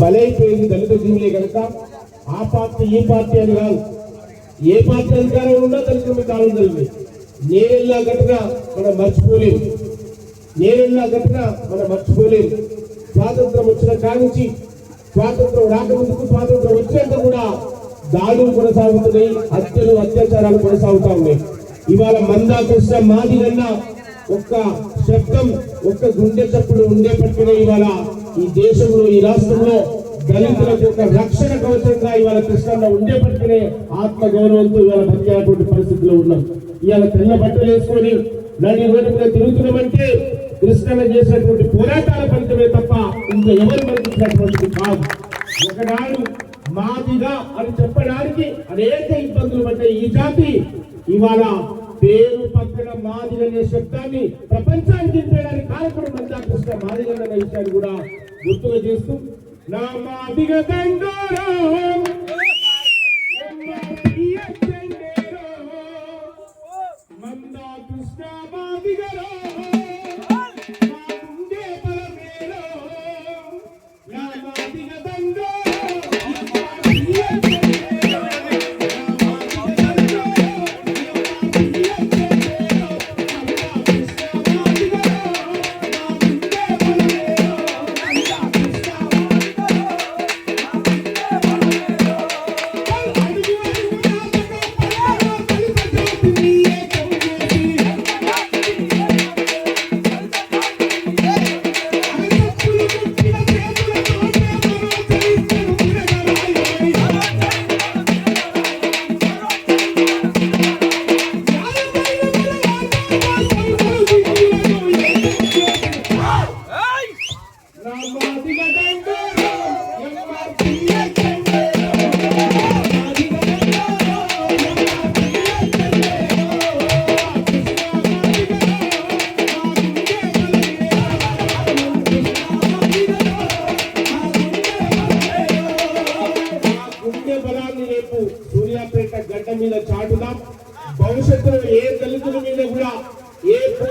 బలైపోయింది దళిత జీవులే కనుక. ఆ పార్టీ ఈ పార్టీ అని కాదు. ఏ పార్టీ అధికారం ఉన్నా దళితుల మీద దాడులు జరిగింది నేనెల్లా ఘటన మనం మర్చిపోలేము. నేనెల్లా ఘటన మనం మర్చిపోలేము. స్వాతంత్రం వచ్చిన కానించి స్వాతంత్రం రాకముందుకు స్వాతంత్రం వచ్చేంత కూడా దాడులు కొనసాగుతున్నాయి హత్యలు అత్యాచారాలు కొనసాగుతా ఉన్నాయి. ఇవాళ మందా కృష్ణ మాదిరన్న ఒక్క శబ్దం ఒక్క గుండె చప్పుడు ఉండేపట్టుకునే ఇవాళ ఈ దేశంలో ఈ రాష్ట్రంలో దళితులకు ఒక రక్షణ కవచంగా ఇవాళ కృష్ణంలో ఉండేపట్టుకునే ఆత్మ గౌరవంతో ఇవాళ పనిచేయటువంటి పరిస్థితిలో ఉన్నాం. ఇవాళ తెల్ల బట్టలు వేసుకొని నడి రోడ్డు తిరుగుతున్నామంటే కృష్ణన్న చేసినటువంటి పోరాటాల ఫలితమే తప్ప ఇంకా ఎవరు మరిచినటువంటిది కాదు. ఒకనాడు మాదిగా అని చెప్పడానికి అనేక ఇబ్బందులు పడ్డాయి. ఈ జాతి ఇవాళ పేరు పక్కన మాదిగ అనే శబ్దాన్ని ప్రపంచానికి దింపేయడానికి కారకుడు మందా కృష్ణ మాదిగ అనే విషయాన్ని కూడా గుర్తుగా చేస్తూ నా మాదిగ దండోరం గుండె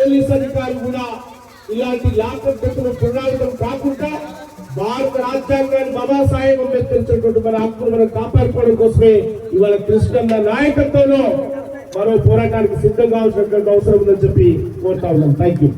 పోలీస్ అధికారులు కూడా ఇలాంటి లాకప్ పెట్టిన పునరావృతం కాకుండా భారత రాజ్యాంగాన్ని బాబాసాహెబ్ అంబేద్కర్ ఇచ్చినటువంటి మన హక్కును మనం కాపాడుకోవడం కోసమే ఇవాళ కృష్ణన్న నాయకత్వంలో మరో పోరాటానికి సిద్ధం కావాల్సినటువంటి అవసరం ఉందని చెప్పి కోరుతా ఉన్నాం. Thank you